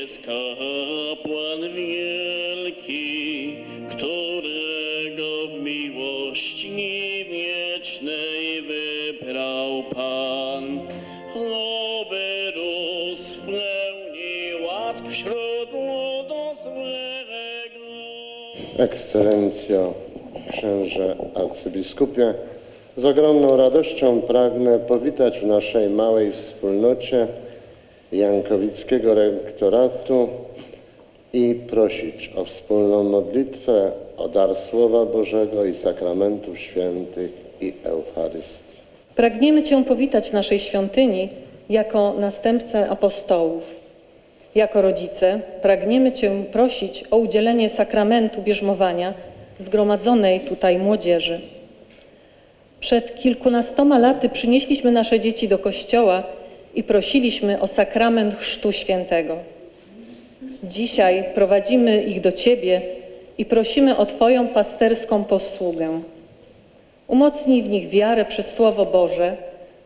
jest kapłan wielki, którego w miłości wiecznej wybrał Pan, oby rósł w pełni łask wśród ludu swego. Ekscelencjo, księże arcybiskupie, z ogromną radością pragnę powitać w naszej małej wspólnocie Jankowickiego Rektoratu i prosić o wspólną modlitwę, o dar Słowa Bożego i sakramentów świętych i Eucharystii. Pragniemy Cię powitać w naszej świątyni jako następcę apostołów. Jako rodzice pragniemy Cię prosić o udzielenie sakramentu bierzmowania zgromadzonej tutaj młodzieży. Przed kilkunastoma laty przynieśliśmy nasze dzieci do kościoła i prosiliśmy o sakrament Chrztu Świętego. Dzisiaj prowadzimy ich do Ciebie i prosimy o Twoją pasterską posługę. Umocnij w nich wiarę przez Słowo Boże,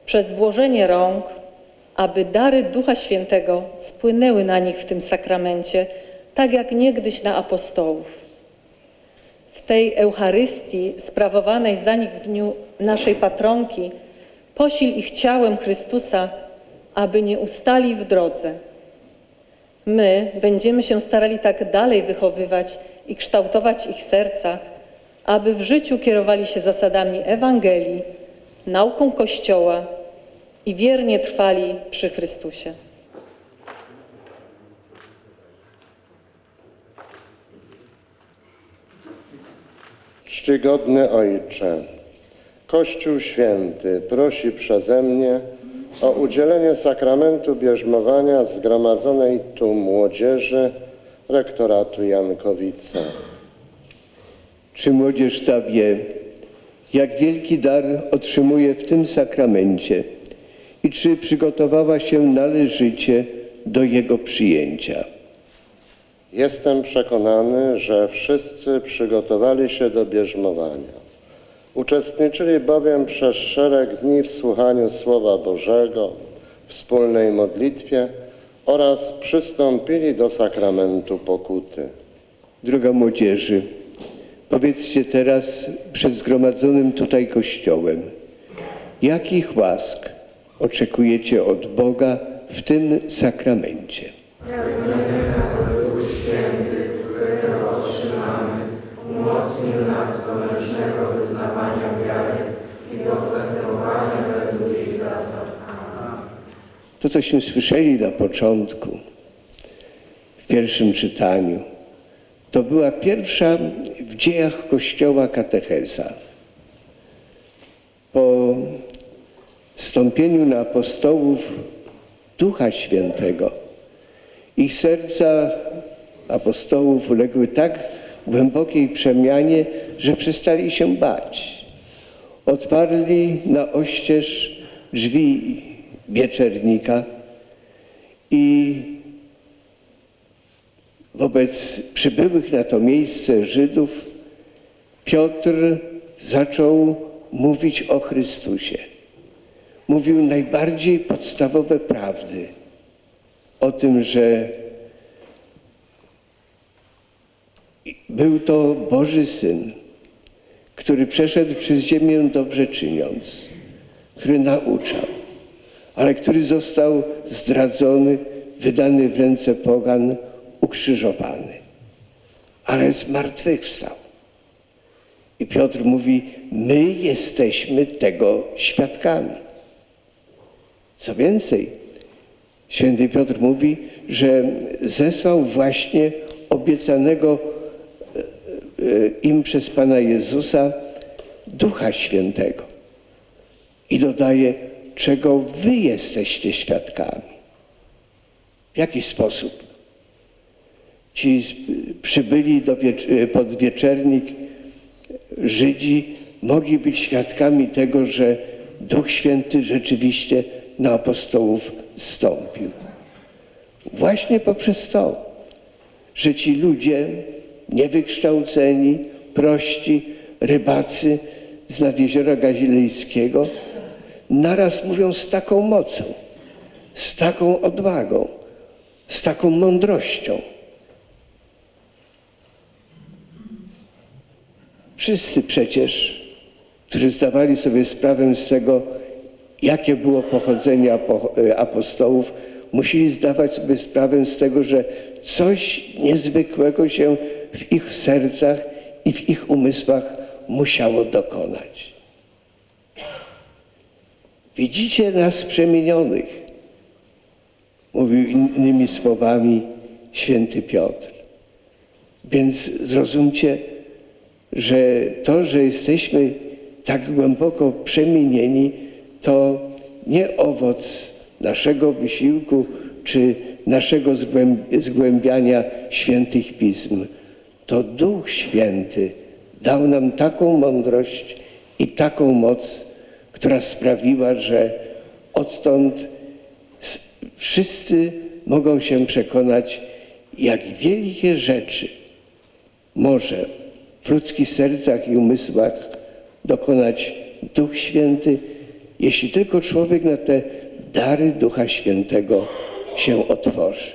przez włożenie rąk, aby dary Ducha Świętego spłynęły na nich w tym sakramencie, tak jak niegdyś na apostołów. W tej Eucharystii sprawowanej za nich w dniu naszej patronki posil ich ciałem Chrystusa, aby nie ustali w drodze. My będziemy się starali tak dalej wychowywać i kształtować ich serca, aby w życiu kierowali się zasadami Ewangelii, nauką Kościoła i wiernie trwali przy Chrystusie. Czcigodny Ojcze, Kościół Święty prosi przeze mnie o udzielenie sakramentu bierzmowania zgromadzonej tu młodzieży rektoratu Jankowice. Czy młodzież ta wie, jak wielki dar otrzymuje w tym sakramencie i czy przygotowała się należycie do jego przyjęcia? Jestem przekonany, że wszyscy przygotowali się do bierzmowania. Uczestniczyli bowiem przez szereg dni w słuchaniu Słowa Bożego, wspólnej modlitwie oraz przystąpili do sakramentu pokuty. Droga młodzieży, powiedzcie teraz przed zgromadzonym tutaj Kościołem, jakich łask oczekujecie od Boga w tym sakramencie? To, cośmy słyszeli na początku, w pierwszym czytaniu, to była pierwsza w dziejach Kościoła katecheza. Po stąpieniu na apostołów Ducha Świętego, ich serca apostołów uległy tak głębokiej przemianie, że przestali się bać. Otwarli na oścież drzwi wieczernika i wobec przybyłych na to miejsce Żydów Piotr zaczął mówić o Chrystusie. Mówił najbardziej podstawowe prawdy o tym, że był to Boży Syn, który przeszedł przez ziemię dobrze czyniąc, który nauczał, ale który został zdradzony, wydany w ręce pogan, ukrzyżowany. Ale zmartwychwstał. I Piotr mówi, my jesteśmy tego świadkami. Co więcej, święty Piotr mówi, że zesłał właśnie obiecanego e, e, im przez Pana Jezusa Ducha Świętego. I dodaje, czego wy jesteście świadkami. W jaki sposób? Ci przybyli do wiecz- pod wieczernik Żydzi mogli być świadkami tego, że Duch Święty rzeczywiście na apostołów zstąpił. Właśnie poprzez to, że ci ludzie niewykształceni, prości, rybacy z nad jeziora Gazilejskiego naraz mówią z taką mocą, z taką odwagą z taką mądrością. Wszyscy przecież, którzy zdawali sobie sprawę z tego, jakie było pochodzenie e, apostołów, musieli zdawać sobie sprawę z tego, że coś niezwykłego się w ich sercach i w ich umysłach musiało dokonać. Widzicie nas przemienionych, mówił innymi słowami święty Piotr. Więc zrozumcie, że to, że jesteśmy tak głęboko przemienieni, to nie owoc naszego wysiłku czy naszego zgłęb- zgłębiania świętych pism. To Duch Święty dał nam taką mądrość i taką moc, która sprawiła, że odtąd wszyscy mogą się przekonać, jak wielkie rzeczy może w ludzkich sercach i umysłach dokonać Duch Święty, jeśli tylko człowiek na te dary Ducha Świętego się otworzy.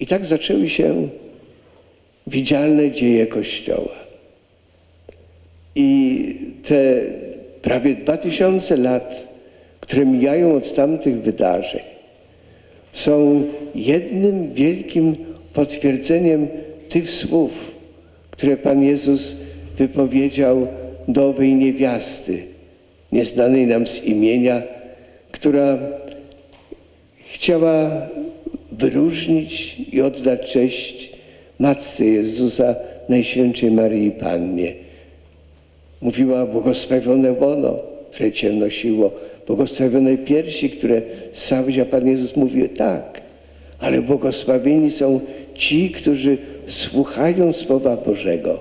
I tak zaczęły się widzialne dzieje Kościoła. I te prawie dwa tysiące lat, które mijają od tamtych wydarzeń, są jednym wielkim potwierdzeniem tych słów, które Pan Jezus wypowiedział do owej niewiasty, nieznanej nam z imienia, która chciała wyróżnić i oddać cześć Matce Jezusa, Najświętszej Maryi Pannie. Mówiła błogosławione łono, które Cię nosiło, błogosławione piersi, które ssałeś, a Pan Jezus mówił tak, ale błogosławieni są ci, którzy słuchają Słowa Bożego.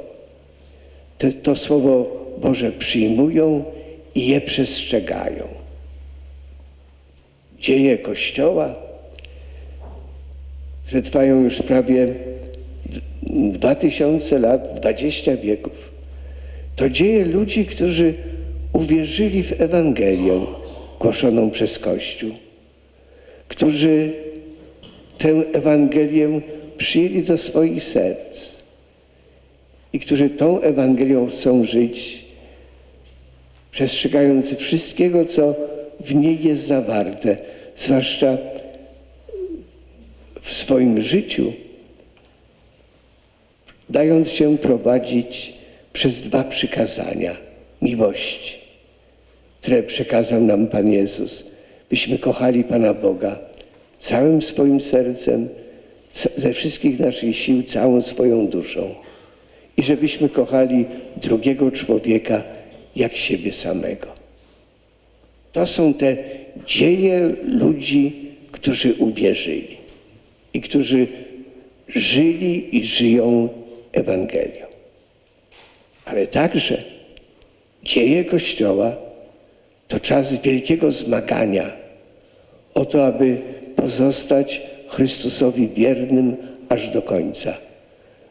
Te, to Słowo Boże przyjmują i je przestrzegają. Dzieje Kościoła, które trwają już prawie dwa tysiące lat, dwadzieścia wieków, to dzieje ludzi, którzy uwierzyli w Ewangelię głoszoną przez Kościół, którzy tę Ewangelię przyjęli do swoich serc i którzy tą Ewangelią chcą żyć, przestrzegając wszystkiego, co w niej jest zawarte, zwłaszcza w swoim życiu, dając się prowadzić przez dwa przykazania miłości, które przekazał nam Pan Jezus, byśmy kochali Pana Boga całym swoim sercem, ze wszystkich naszych sił, całą swoją duszą i żebyśmy kochali drugiego człowieka jak siebie samego. To są te dzieje ludzi, którzy uwierzyli i którzy żyli i żyją Ewangelią. Ale także dzieje Kościoła to czas wielkiego zmagania o to, aby pozostać Chrystusowi wiernym aż do końca,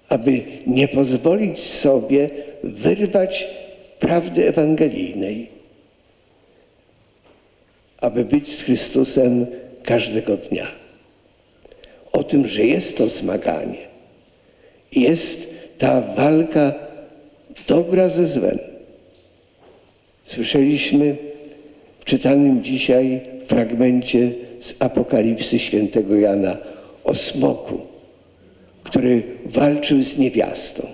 aby nie pozwolić sobie wyrwać prawdy ewangelijnej, aby być z Chrystusem każdego dnia. O tym, że jest to zmaganie, jest ta walka dobra ze złem. Słyszeliśmy w czytanym dzisiaj fragmencie z Apokalipsy świętego Jana o smoku, który walczył z niewiastą.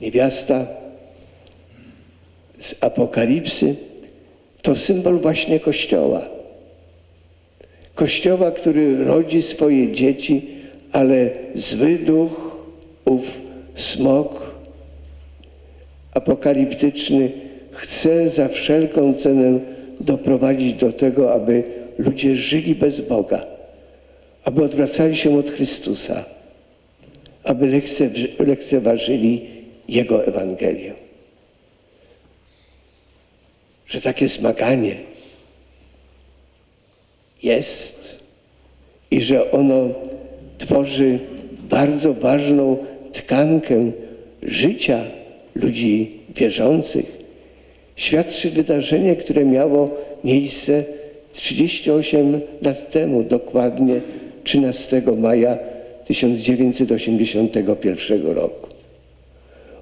Niewiasta z Apokalipsy to symbol właśnie Kościoła. Kościoła, który rodzi swoje dzieci, ale zły duch, ów smok apokaliptyczny chce za wszelką cenę doprowadzić do tego, aby ludzie żyli bez Boga, aby odwracali się od Chrystusa, aby lekcew- lekceważyli Jego Ewangelię. Że takie zmaganie jest i że ono tworzy bardzo ważną tkankę życia ludzi wierzących, świadczy wydarzenie, które miało miejsce 38 lat temu, dokładnie 13 maja 1981 roku.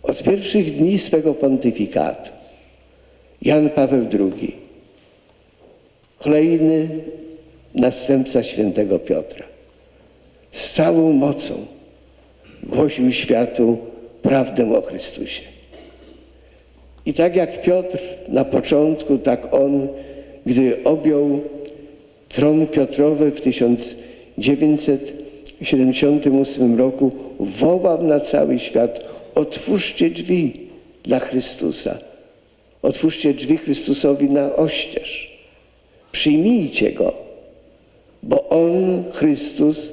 Od pierwszych dni swego pontyfikatu Jan Paweł II, kolejny następca świętego Piotra, z całą mocą głosił światu prawdę o Chrystusie. I tak jak Piotr na początku, tak on, gdy objął tron Piotrowy w 1978 roku, wołał na cały świat: Otwórzcie drzwi dla Chrystusa. Otwórzcie drzwi Chrystusowi na oścież. Przyjmijcie Go, bo On, Chrystus,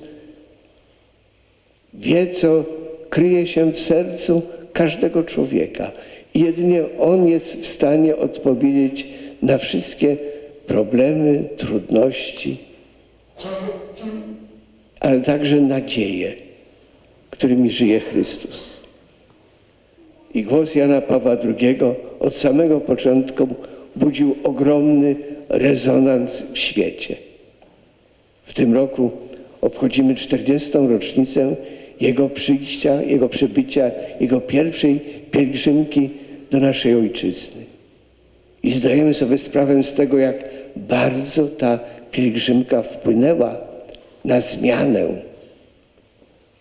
wie, co kryje się w sercu każdego człowieka. Jedynie On jest w stanie odpowiedzieć na wszystkie problemy, trudności, ale także nadzieje, którymi żyje Chrystus. I głos Jana Pawła II od samego początku budził ogromny rezonans w świecie. W tym roku obchodzimy 40. rocznicę Jego przyjścia, Jego przybycia, Jego pierwszej pielgrzymki do naszej Ojczyzny. I zdajemy sobie sprawę z tego, jak bardzo ta pielgrzymka wpłynęła na zmianę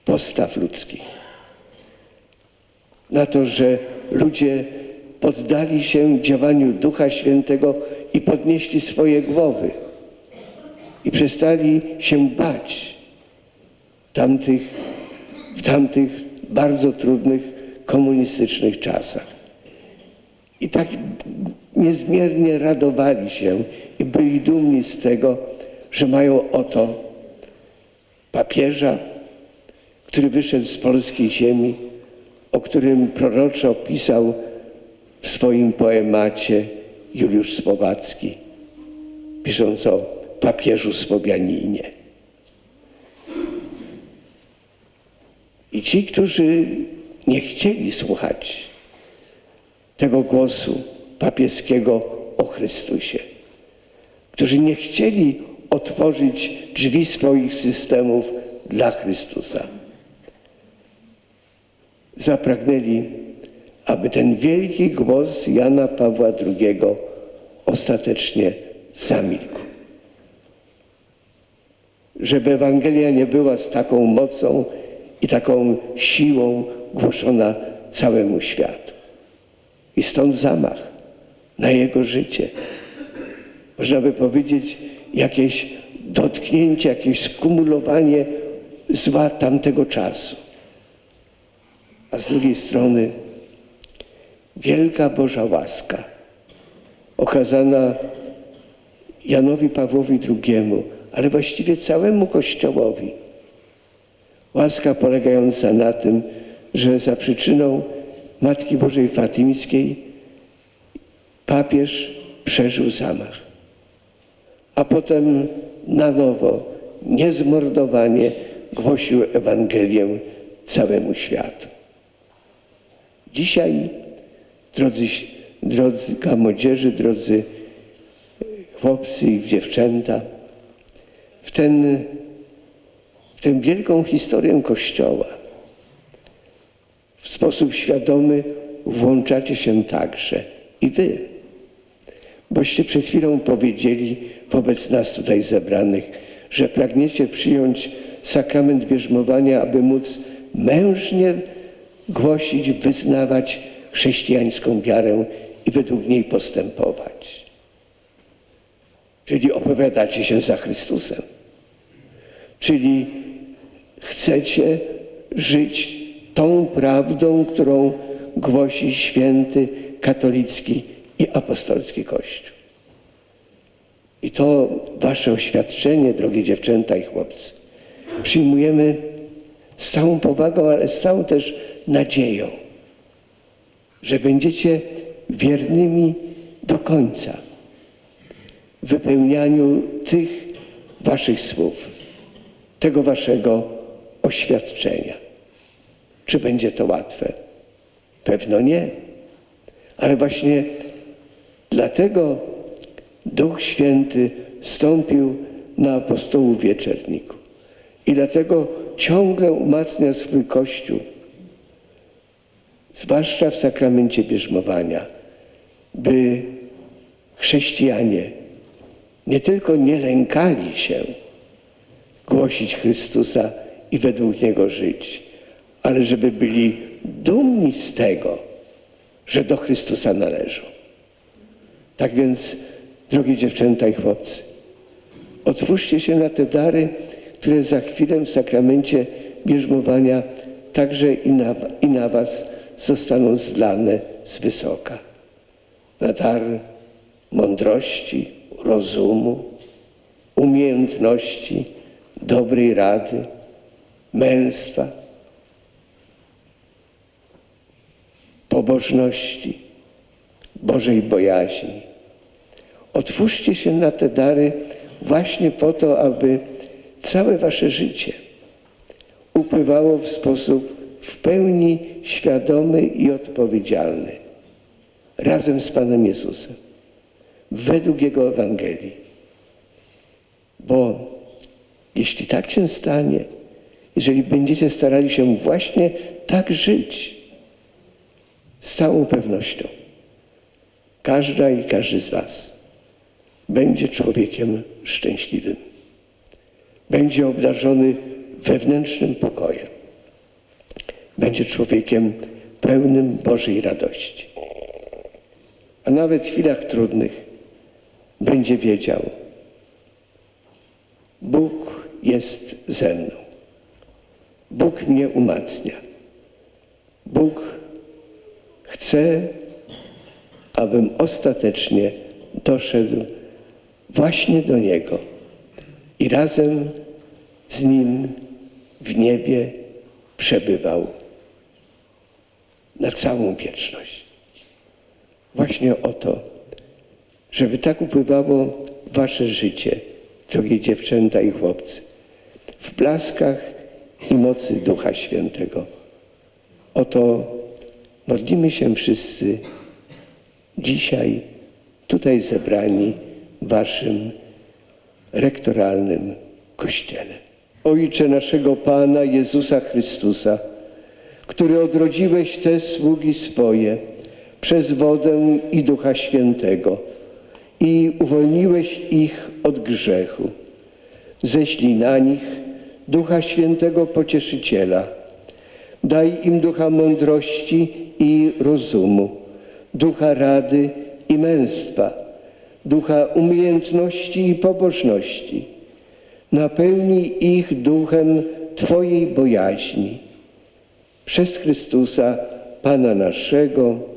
postaw ludzkich. Na to, że ludzie poddali się działaniu Ducha Świętego i podnieśli swoje głowy i przestali się bać tamtych, w tamtych bardzo trudnych komunistycznych czasach. I tak niezmiernie radowali się i byli dumni z tego, że mają oto papieża, który wyszedł z polskiej ziemi, o którym proroczo pisał w swoim poemacie Juliusz Słowacki, pisząc o papieżu Słowianinie. I ci, którzy nie chcieli słuchać tego głosu papieskiego o Chrystusie, którzy nie chcieli otworzyć drzwi swoich systemów dla Chrystusa, zapragnęli, aby ten wielki głos Jana Pawła II ostatecznie zamilkł. Żeby Ewangelia nie była z taką mocą i taką siłą głoszona całemu światu. I stąd zamach na jego życie. Można by powiedzieć, jakieś dotknięcie, jakieś skumulowanie zła tamtego czasu. A z drugiej strony wielka Boża łaska okazana Janowi Pawłowi II, ale właściwie całemu Kościołowi. Łaska polegająca na tym, że za przyczyną Matki Bożej Fatymskiej papież przeżył zamach, a potem na nowo, niezmordowanie głosił Ewangelię całemu światu. Dzisiaj, drodzy, drodzy młodzieży, drodzy chłopcy i dziewczęta, w, ten, w tę wielką historię Kościoła w sposób świadomy włączacie się także i wy. Boście przed chwilą powiedzieli wobec nas tutaj zebranych, że pragniecie przyjąć sakrament bierzmowania, aby móc mężnie głosić, wyznawać chrześcijańską wiarę i według niej postępować. Czyli opowiadacie się za Chrystusem. Czyli chcecie żyć tą prawdą, którą głosi święty katolicki i apostolski Kościół. I to wasze oświadczenie, drogie dziewczęta i chłopcy, przyjmujemy z całą powagą, ale z całą też nadzieją, że będziecie wiernymi do końca w wypełnianiu tych waszych słów, tego waszego oświadczenia. Czy będzie to łatwe? Pewno nie. Ale właśnie Dlatego Duch Święty stąpił na apostołów wieczerniku. I dlatego ciągle umacnia swój Kościół, zwłaszcza w sakramencie bierzmowania, by chrześcijanie nie tylko nie lękali się głosić Chrystusa i według Niego żyć, ale żeby byli dumni z tego, że do Chrystusa należą. Tak więc, drogie dziewczęta i chłopcy, otwórzcie się na te dary, które za chwilę w sakramencie bierzmowania także i na, i na was zostaną zlane z wysoka. Na dar mądrości, rozumu, umiejętności, dobrej rady, męstwa, pobożności, Bożej bojaźni. Otwórzcie się na te dary właśnie po to, aby całe wasze życie upływało w sposób w pełni świadomy i odpowiedzialny, razem z Panem Jezusem, według Jego Ewangelii. Bo jeśli tak się stanie, jeżeli będziecie starali się właśnie tak żyć, z całą pewnością, każda i każdy z Was będzie człowiekiem szczęśliwym. Będzie obdarzony wewnętrznym pokojem. Będzie człowiekiem pełnym Bożej radości. A nawet w chwilach trudnych będzie wiedział, Bóg jest ze mną. Bóg mnie umacnia. Bóg chce, abym ostatecznie doszedł właśnie do Niego i razem z Nim w niebie przebywał na całą wieczność. Właśnie o to, żeby tak upływało Wasze życie, drogie dziewczęta i chłopcy, w blaskach i mocy Ducha Świętego. Oto modlimy się wszyscy dzisiaj tutaj zebrani w Waszym rektoralnym kościele. Ojcze naszego Pana Jezusa Chrystusa, który odrodziłeś te sługi swoje przez wodę i Ducha Świętego i uwolniłeś ich od grzechu. Ześlij na nich Ducha Świętego Pocieszyciela. Daj im ducha mądrości i rozumu, ducha rady i męstwa, ducha umiejętności i pobożności. Napełnij ich duchem Twojej bojaźni. Przez Chrystusa, Pana naszego.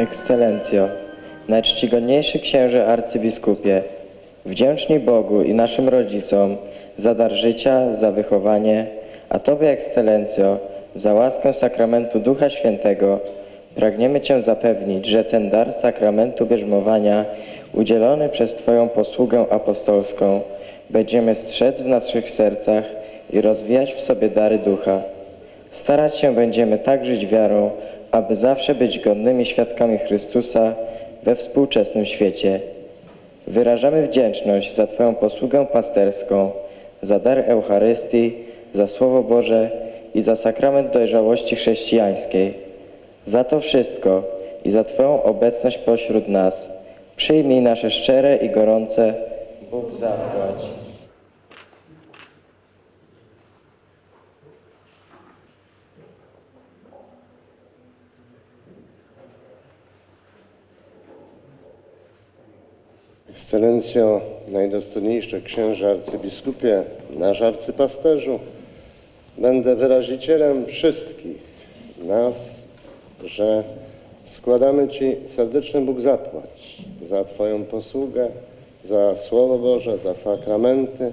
Ekscelencjo, najczcigodniejszy księże arcybiskupie, wdzięczni Bogu i naszym rodzicom za dar życia, za wychowanie, a Tobie, Ekscelencjo, za łaskę sakramentu Ducha Świętego, pragniemy Cię zapewnić, że ten dar sakramentu bierzmowania udzielony przez Twoją posługę apostolską będziemy strzec w naszych sercach i rozwijać w sobie dary Ducha. Starać się będziemy tak żyć wiarą, aby zawsze być godnymi świadkami Chrystusa we współczesnym świecie. Wyrażamy wdzięczność za Twoją posługę pasterską, za dar Eucharystii, za Słowo Boże i za sakrament dojrzałości chrześcijańskiej. Za to wszystko i za Twoją obecność pośród nas przyjmij nasze szczere i gorące Bóg zapłać. Ekscelencjo, najdostojniejszy księże arcybiskupie, nasz arcypasterzu, będę wyrazicielem wszystkich nas, że składamy Ci serdeczny Bóg zapłać za Twoją posługę, za Słowo Boże, za sakramenty,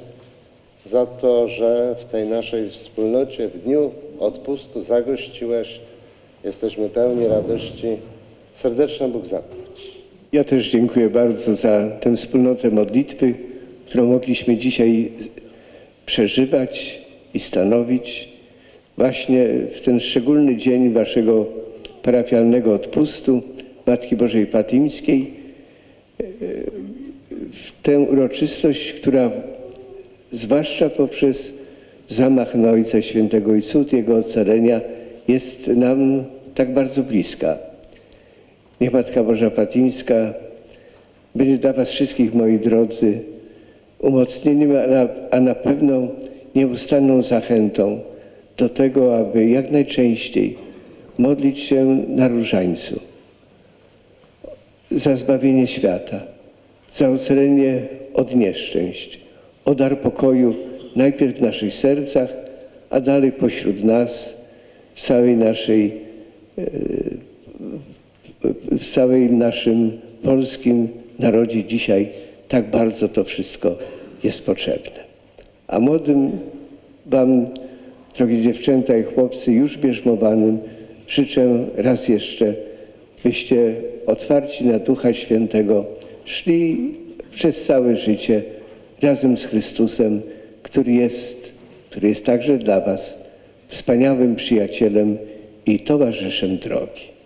za to, że w tej naszej wspólnocie w dniu odpustu zagościłeś. Jesteśmy pełni radości. Serdeczny Bóg zapłać. Ja też dziękuję bardzo za tę wspólnotę modlitwy, którą mogliśmy dzisiaj przeżywać i stanowić właśnie w ten szczególny dzień Waszego parafialnego odpustu Matki Bożej Fatimskiej. W tę uroczystość, która zwłaszcza poprzez zamach na Ojca Świętego i cud Jego ocalenia jest nam tak bardzo bliska. Niech Matka Boża Fatimska będzie dla Was wszystkich, moi drodzy, umocnieniem, a na, a na pewno nieustanną zachętą do tego, aby jak najczęściej modlić się na różańcu. Za zbawienie świata, za ocalenie od nieszczęść, o dar pokoju najpierw w naszych sercach, a dalej pośród nas, w całej naszej w całym naszym polskim narodzie dzisiaj tak bardzo to wszystko jest potrzebne. A młodym Wam, drogie dziewczęta i chłopcy, już bierzmowanym, życzę raz jeszcze, byście otwarci na Ducha Świętego szli przez całe życie razem z Chrystusem, który jest, który jest także dla Was wspaniałym przyjacielem i towarzyszem drogi.